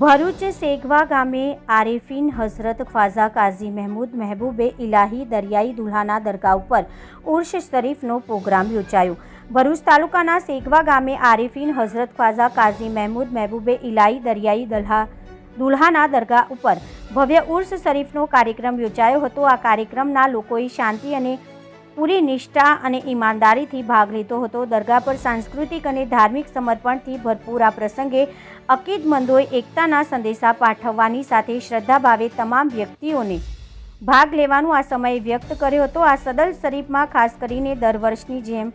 ભરૂચ સેગવા ગામે આરેફીન હઝરત ખ્વાઝા કાઝી મહેમૂદ મહેબૂબે ઇલાહી દરિયાઈ દુલ્હાના દરગાહ ઉપર ઉર્ષ શરીફનો પ્રોગ્રામ યોજાયો. ભરૂચ તાલુકાના સેગવા ગામે આરેફીન હઝરત ખ્વાઝા કાઝી મહેમૂદ મહેબૂબે ઇલાહી દરિયાઈ દલ્હા દુલ્હાના દરગાહ ઉપર ભવ્ય ઉર્ષ શરીફનો કાર્યક્રમ યોજાયો હતો. આ કાર્યક્રમના લોકોએ શાંતિ અને પૂરી નિષ્ઠા અને ઈમાનદારીથી ભાગ લીધો હતો. દરગાહ પર સાંસ્કૃતિક અને ધાર્મિક સમર્પણથી ભરપૂર આ પ્રસંગે અકીદમંદોએ એકતાના સંદેશા પાઠવવાની સાથે શ્રદ્ધાભાવે તમામ વ્યક્તિઓને ભાગ લેવાનું આ સમયે વ્યક્ત કર્યો હતો. આ સદલ શરીફમાં ખાસ કરીને દર વર્ષની જેમ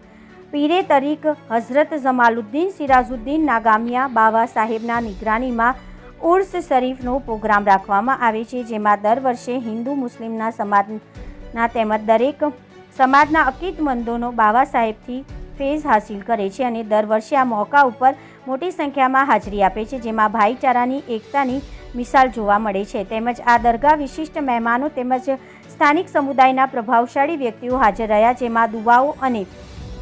પીરે તરીક હઝરત જમાલુદ્દીન સિરાજુદ્દીન નાગામિયા બાવા સાહેબના નિગરાનીમાં ઉર્સ શરીફનો પ્રોગ્રામ રાખવામાં આવે છે, જેમાં દર વર્ષે હિન્દુ મુસ્લિમના સમાજના તેમજ દરેક સમાજના અકીદમંદોનો બાવા સાહેબથી ફેઝ હાસિલ કરે છે અને દર વર્ષે આ મોકા ઉપર મોટી સંખ્યામાં હાજરી આપે છે, જેમાં ભાઈચારાની, એકતાની મિસાલ જોવા મળે છે. તેમજ આ દરગાહ વિશિષ્ટ મહેમાનો તેમજ સ્થાનિક સમુદાયના પ્રભાવશાળી વ્યક્તિઓ હાજર રહ્યા, જેમાં દુવાઓ અને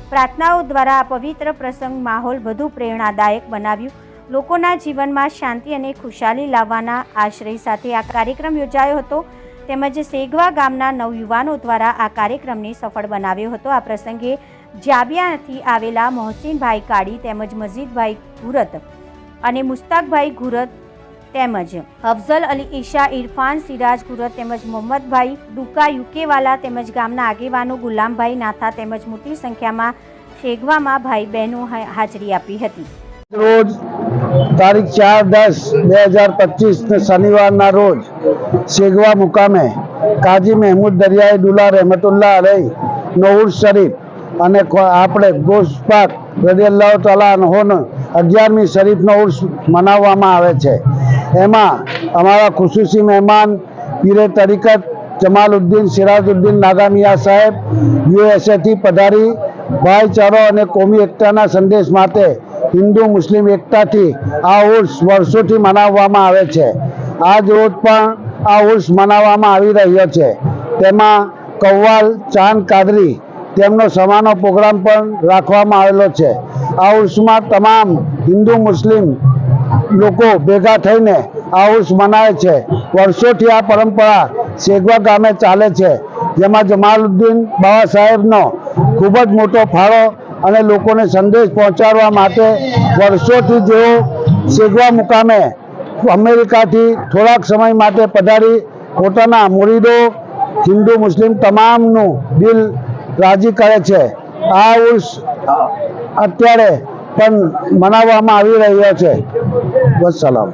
પ્રાર્થનાઓ દ્વારા આ પવિત્ર પ્રસંગ માહોલ વધુ પ્રેરણાદાયક બનાવ્યું. લોકોના જીવનમાં શાંતિ અને ખુશાલી લાવવાના આશ્રય સાથે આ કાર્યક્રમ યોજાયો હતો. તેમજ સેગવા ગામના નવયુવાનો દ્વારા આ કાર્યક્રમને સફળ બનાવ્યો હતો. આ પ્રસંગે જાબિયાથી આવેલા મોહસિનભાઈ કાળી તેમજ મજીદભાઈ ઘુરત અને મુસ્તાકભાઈ ઘુરત તેમજ અફઝલ અલી ઈશા, ઇરફાન સિરાજ ગુરત તેમજ મોહમ્મદભાઈ ડુકા યુકેવાલા તેમજ ગામના આગેવાનો ગુલામભાઈ નાથા તેમજ મોટી સંખ્યામાં શેગવામાં ભાઈ બહેનો હાજરી આપી હતી. રોજ તારીખ ચાર દસ બે હજાર પચીસ શનિવારના રોજ સેગવા મુકામે કાજી મહેમૂદ દરિયાઈ દુલા રહેમતુલ્લાહ અલહી નહુર શરીફ અને આપણે ગોશપાક રદિયલ્લાહ તાલા અનહોનો અગિયારમી શરીફનો ઉર્સ મનાવવામાં આવે છે. એમાં અમારા ખુશુસી મહેમાન પીરે તરીકત જમાલુદ્દીન સિરાજુદ્દીન નાગામિયા સાહેબ, યુએસએથી પધારી, ભાઈચારો અને કોમી એકતાના સંદેશ માટે હિન્દુ મુસ્લિમ એકતાથી આ ઉર્સ વર્ષોથી મનાવવામાં આવે છે. આજ રોજ પણ આ ઉર્સ મનાવવામાં આવી રહ્યો છે. તેમાં કવ્વાલ, ચાંદ, કાદરી તેમનો સમાનો પ્રોગ્રામ પણ રાખવામાં આવેલો છે. આ ઉર્સમાં તમામ હિન્દુ મુસ્લિમ લોકો ભેગા થઈને આ ઉર્સ મનાવે છે. વર્ષોથી આ પરંપરા શેગવા ગામે ચાલે છે. જેમાં જમાલુદ્દીન બાબા સાહેબનો ખૂબ જ મોટો ફાળો અને લોકોને સંદેશ પહોંચાડવા માટે વર્ષોથી જેઓ સેગવા મુકામે અમેરિકાથી થોડાક સમય માટે પધારી પોતાના મુરીદો, હિન્દુ, મુસ્લિમ તમામનું દિલ રાજી કરે છે. આ ઉર્સ અત્યારે પણ મનાવવામાં આવી રહ્યો છે. બસ સલામ.